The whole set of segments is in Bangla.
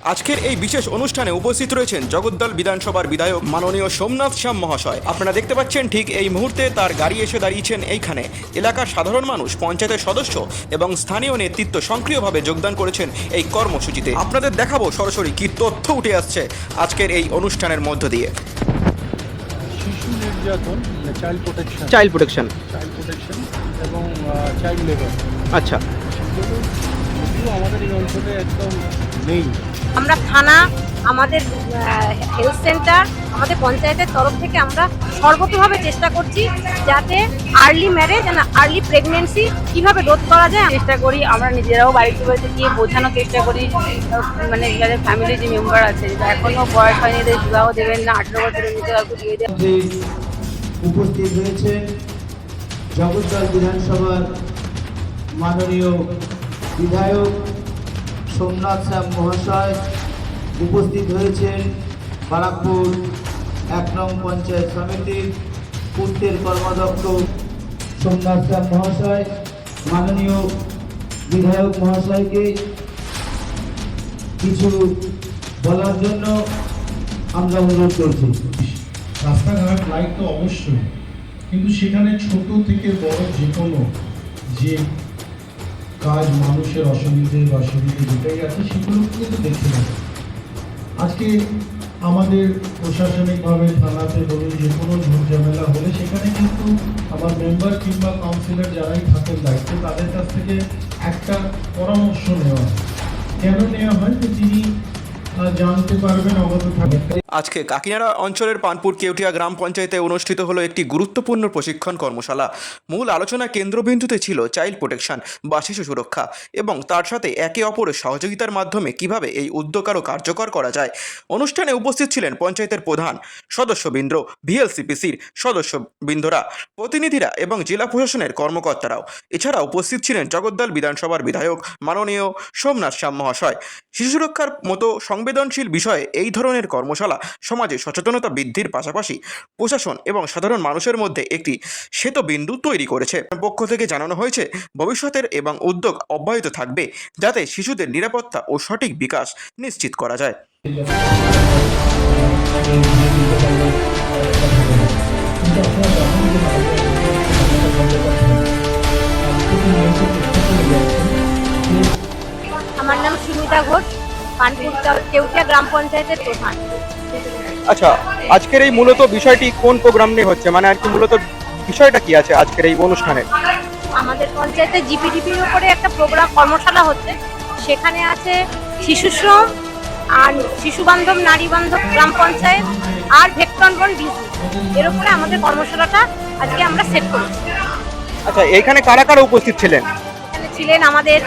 আজকের এই বিশেষ অনুষ্ঠানে উপস্থিত রয়েছেন জগদ্দল বিধানসভার বিধায়ক মাননীয় সোমনাথ শ্যাম মহাশয়। আপনারা দেখতে পাচ্ছেন ঠিক এই মুহূর্তে তার গাড়ি এসে দাঁড়িয়েছেন এইখানে। এলাকার সাধারণ মানুষ পঞ্চায়েতের সদস্য এবং স্থানীয় নেতৃত্ব সক্রিয়ভাবে যোগদান করেছেন এই কর্মসূচিতে। আপনাদের দেখাবো সরাসরি কি তথ্য উঠে আসছে আজকের এই অনুষ্ঠানের মধ্য দিয়ে। নির্যাতন child protection child protection child protection এবং চাইল্ড লেবার আচ্ছা। সেগুলো আমাদের এই অঞ্চলে একদম নেই। আমরা থানা আমাদের হেলথ সেন্টার আমাদের পঞ্চায়েতের তরফ থেকে আমরা সর্বতভাবে চেষ্টা করছি যাতে আর্লি ম্যারেজ না আর্লি প্রেগনেন্সি কীভাবে রোধ করা যায়। চেষ্টা করি আমরা নিজেরাও বাড়িতে বাড়িতে গিয়ে বোঝানোর চেষ্টা করি। মানে যাদের ফ্যামিলি যে মেম্বার আছে যে এখনও বয়স হয়নি এদের বিবাহ দেবেন না আঠেরো বছরের নিচে কাউকে বিয়ে দেবেন উপস্থিত জগদ্দল বিধানসভার মাননীয় বিধায়ক সোমনাথ শ্যাম মহাশয় উপস্থিত হয়েছেন বারাকপুর এক নং পঞ্চায়েত সমিতির পূর্তের কর্মাধ্যক্ষ সোমনাথ শ্যাম মহাশয়, মাননীয় বিধায়ক মহাশয়কে কিছু বলার জন্য আমরা অনুরোধ করছি। রাস্তাঘাট লাইট তো অবশ্যই, কিন্তু সেখানে ছোট থেকে বড় যে কোনো যে কাজ, মানুষের অসুবিধে বা সুবিধে যেটাই আছে, সেগুলো কিন্তু দেখতে হবে আজকে আমাদের প্রশাসনিকভাবে থানাতে বলুন, যে কোনো ঝামেলা হলে সেখানে কিন্তু আমার মেম্বার কিংবা কাউন্সিলর যারাই থাকেন দায়িত্বে, তাদের কাছ থেকে একটা পরামর্শ নেওয়া। কেন নেওয়া হয় যে তিনি আজকে কাকিনাড়া অঞ্চলের পানপুর কেউটিয়া গ্রাম পঞ্চায়েতে অনুষ্ঠিত হলো একটি গুরুত্বপূর্ণ প্রশিক্ষণ কর্মশালা। মূল আলোচনা কেন্দ্রবিন্দুতে ছিল চাইল্ড প্রোটেকশন বা শিশু সুরক্ষা এবং তার সাথে একে অপরের সহযোগিতার মাধ্যমে কীভাবে এই উদ্যোগ আরও কার্যকর করা যায়। অনুষ্ঠানে উপস্থিত ছিলেন পঞ্চায়েতের প্রধান সদস্যবৃন্দ, ভিএলসিপিসির সদস্যবৃন্দরা, প্রতিনিধিরা এবং জেলা প্রশাসনের কর্মকর্তারাও। এছাড়া উপস্থিত ছিলেন জগদ্দল বিধানসভার বিধায়ক মাননীয় সোমনাথ শ্যাম মহাশয়। শিশু সুরক্ষার মতো সংবেদনশীল বিষয়ে এই ধরনের কর্মশালা সমাজে সচেতনতা বৃদ্ধির পাশাপাশি প্রশাসন এবং সাধারণ মানুষের মধ্যে একটি শ্বেতবিন্দু তৈরি করেছে। পক্ষ থেকে জানানো হয়েছে, ভবিষ্যতের এবং উদ্যোগ অব্যাহত থাকবে যাতে শিশুদের নিরাপত্তা ও সঠিক বিকাশ নিশ্চিত করা যায়। আমার নাম সুমিতা ঘোষ। কানপুর কেউটিয়া গ্রাম পঞ্চায়েতের প্রধান। আচ্ছা আজকের এই মূলত বিষয়টি কোন প্রোগ্রাম নিয়ে হচ্ছে? মানে আর কি মূলত বিষয়টা কি আছে আজকের এই অনুষ্ঠানে? আমাদের পঞ্চায়েতে জিপিডিপির উপরে একটা প্রোগ্রাম কর্মশালা হচ্ছে। সেখানে আছে শিশু শ্রম আর শিশু বান্ধব নারী বান্ধব গ্রাম পঞ্চায়েত আর ভেক্টন বন ডিজি এর উপরে আমাদের কর্মশালাটা আজকে আমরা সেট করেছি। আচ্ছা এইখানে কারা কারা উপস্থিত ছিলেন? এখানে ছিলেন আমাদের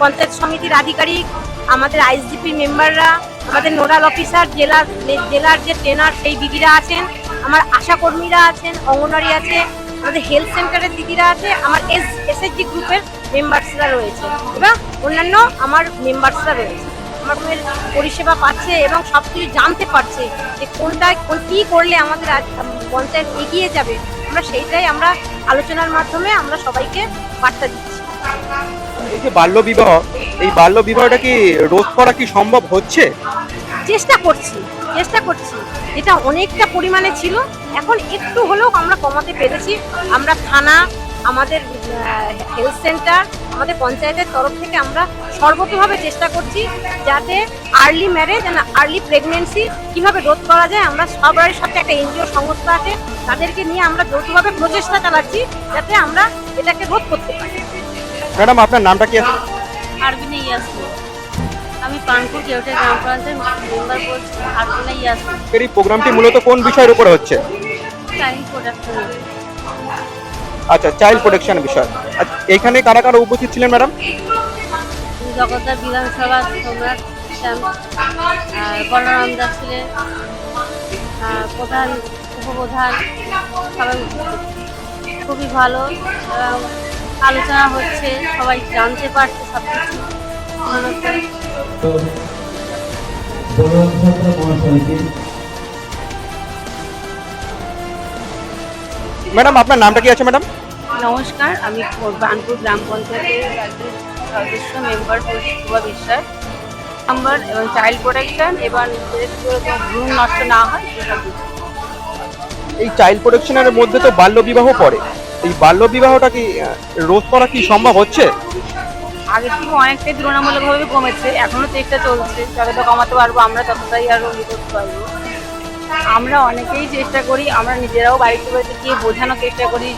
পঞ্চায়েত সমিতির আধিকারিক আমাদের আইসডিপি মেম্বাররা আমাদের নোডাল অফিসার জেলার জেলার যে ট্রেনার সেই দিদিরা আছেন, আমার আশা কর্মীরা আছেন অঙ্গনারী আছে, আমাদের হেলথ সেন্টারের দিদিরা আছে, আমার এস এসএসজি গ্রুপের মেম্বার্সরা রয়েছে এবং অন্যান্য আমার মেম্বার্সরা রয়েছে। আমার পরিষেবা পাচ্ছে এবং সব কিছু জানতে পারছে যে কোনটা, কোন কী করলে আমাদের পঞ্চায়েত এগিয়ে যাবে। আমরা সেইটাই আমরা আলোচনার মাধ্যমে আমরা সবাইকে বার্তা দিচ্ছি। এই যে বাল্য বিবাহ এই বাল্য বিবাহটা কি রোধ করা কি সম্ভব হচ্ছে? চেষ্টা করছি চেষ্টা করছি। এটা অনেকটা পরিমাণে ছিল। এখন একটু হলেও আমরা কমাতে পেরেছি। আমরা থানা আমাদের হেলথ সেন্টার আমাদের পঞ্চায়েতের তরফ থেকে আমরা সর্বতভাবে চেষ্টা করছি যাতে আর্লি ম্যারেজ না আর্লি প্রেগনেন্সি কীভাবে রোধ করা যায় আমরা সবার সাথে একটা এনজিও সংস্থা আছে তাদেরকে নিয়ে আমরা যৌথভাবে প্রচেষ্টা চালাচ্ছি যাতে আমরা এটাকে রোধ করতে পারি। ম্যাডাম আপনার নামটা কি আছে? আরবিনা ইয়াসমিন আমি কানপুর কেউটে গ্রাম পঞ্চায়েত মেম্বার বলছি ইয়াসমিন আজকের এই প্রোগ্রামটি মূলত কোন বিষয়ের উপরে হচ্ছে? চাইল্ড প্রোডাকশন আচ্ছা চাইল্ড প্রোটেকশন বিষয়। এখানে কারা কারা উপস্থিত ছিলেন ম্যাডাম? জগদ্দার বিধানসভা সম্রাট বলরাম দাস ছিলেন প্রধান উপপ্রধান সবাই খুবই ভালো এবং আলোচনা হচ্ছে সবাই জানতে পারছে সব কিছু ম্যাডাম আপনার নামটা কি আছে ম্যাডাম? নমস্কার আমি বানপুর গ্রাম পঞ্চায়েতের একজন সদস্য মেম্বার শুভা বিশ্বাস। নাম্বার এবং চাইল্ড প্রোটেকশন এবং ভ্রূণ নষ্ট না হয় এই চাইল্ড প্রোটেকশনের মধ্যে তো বাল্য বিবাহ পড়ে। এই বাল্য বিবাহটা কি রোধ করা কি সম্ভব হচ্ছে? আগের থেকে অনেকটাই তুলনামূলকভাবে কমেছে এখনও চেষ্টা চলছে যতটা কমাতে পারব আমরা ততটাই আরও ইয়ে করতে পারব আমরা অনেকেই চেষ্টা করি আমরা নিজেরাও বাড়িতে বাড়িতে গিয়ে বোঝানোর চেষ্টা করি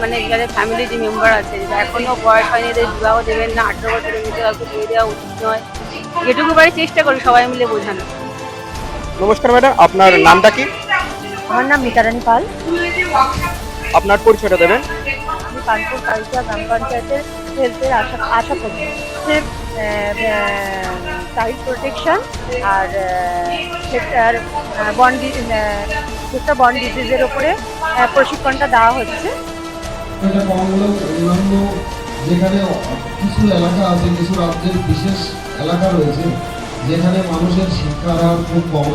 মানে যাদের ফ্যামিলি যে মেম্বার আছে এখনও বয়স হয়নি এদের বিবাহ দেবেন না আঠেরো বছরের মধ্যে কাউকে বিয়ে দেওয়া উচিত নয়। যেটুকু বাড়ি চেষ্টা করি সবাই মিলে বোঝানো নমস্কার ম্যাডাম আপনার নামটা কি? আমার নাম মিতারানী পাল। আপনার পরিচয়টা দেবেন? আমি কানপুর কালিকা গ্রাম পঞ্চায়েতের হেলথের আশা আশা করি। চাইল্ড প্রোটেকশন আর সেক্টর বন সেক্টর বন ডিজিজের আহ, প্রশিক্ষণটা দেওয়া হচ্ছে। যেখানে কিছু এলাকা আছে কিছু রাজ্যের বিশেষ এলাকা রয়েছে যেখানে মানুষের শিক্ষার হার খুব কম।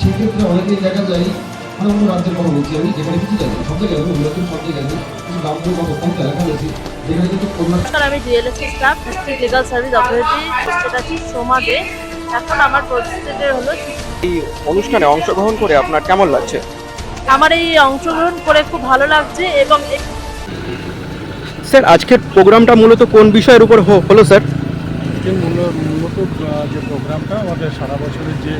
সেক্ষেত্রে অনেকেই দেখা যায় মানে অন্য রাজ্যের কথা বলছি আমি যেখানে কিছু জায়গায় সব জায়গায় নয়, বৃহত্তর সব জায়গায় কিছু গ্রাম বা অত্যন্ত এলাকা রয়েছে যেখানে কিন্তু কন্যা আমি DLSC staff district legal service authority posted আছি সোমাদে এখন আমার পোস্টেডের হলো এই অনুষ্ঠানে অংশগ্রহণ করে আপনার কেমন লাগছে? আমার এই অংশগ্রহণ করে খুব ভালো লাগছে এবং স্যার আজকের প্রোগ্রামটা মূলত কোন বিষয়ের উপর হলো স্যার? যে মূল মূলত যে প্রোগ্রামটা আমাদের সারা বছরের যে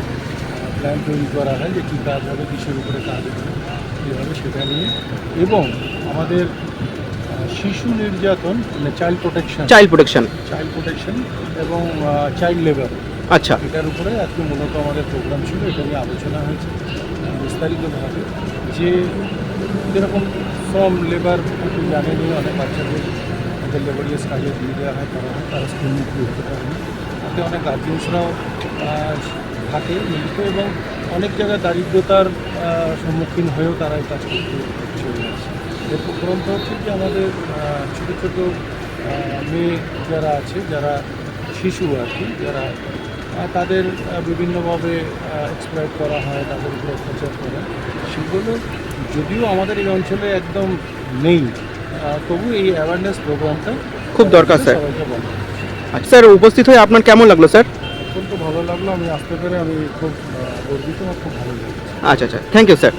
প্ল্যান তৈরি করা হয় যে কী কাজ হবে কিসের উপরে কাজ হবে কীভাবে সেটা নিয়ে। এবং আমাদের শিশু নির্যাতন মানে child protection child protection child protection এবং চাইল্ড লেবার আচ্ছা। এটার উপরে আজকে মূলত আমাদের প্রোগ্রাম ছিল এটা নিয়ে আলোচনা হয়েছে বিস্তারিতভাবে। যে যেরকম শ্রম লেবার আপনি জানেনই অনেক বাচ্চাদের তাদের লেবারিয়াস কাজে দিয়ে দেওয়া হয় করা হয় তারা স্কুলমুখী হতে পারেনি তাতে অনেক গার্জেন্সরাও থাকে মিলিত এবং অনেক জায়গায় দারিদ্রতার সম্মুখীন হয়েও তারা এই কাজ করতে চলে যাচ্ছে। এর প্রথমত হচ্ছে যে আমাদের ছোটো ছোটো মেয়ে যারা আছে যারা শিশু আর কি যারা তাদের বিভিন্নভাবে এক্সপ্লয়েট করা হয় তাদের উপর অত্যাচার করা। সেগুলো যদিও আমাদের এই অঞ্চলে একদম নেই তবু এই অ্যাওয়ারনেস প্রোগ্রামটা খুব দরকার স্যার। আচ্ছা, স্যার উপস্থিত হয়ে আপনার কেমন লাগল স্যার? অত্যন্ত ভালো লাগল। আমি আসতে পেরে আমি খুব গর্বিত আমার খুব ভালো লাগল আচ্ছা আচ্ছা। Thank you sir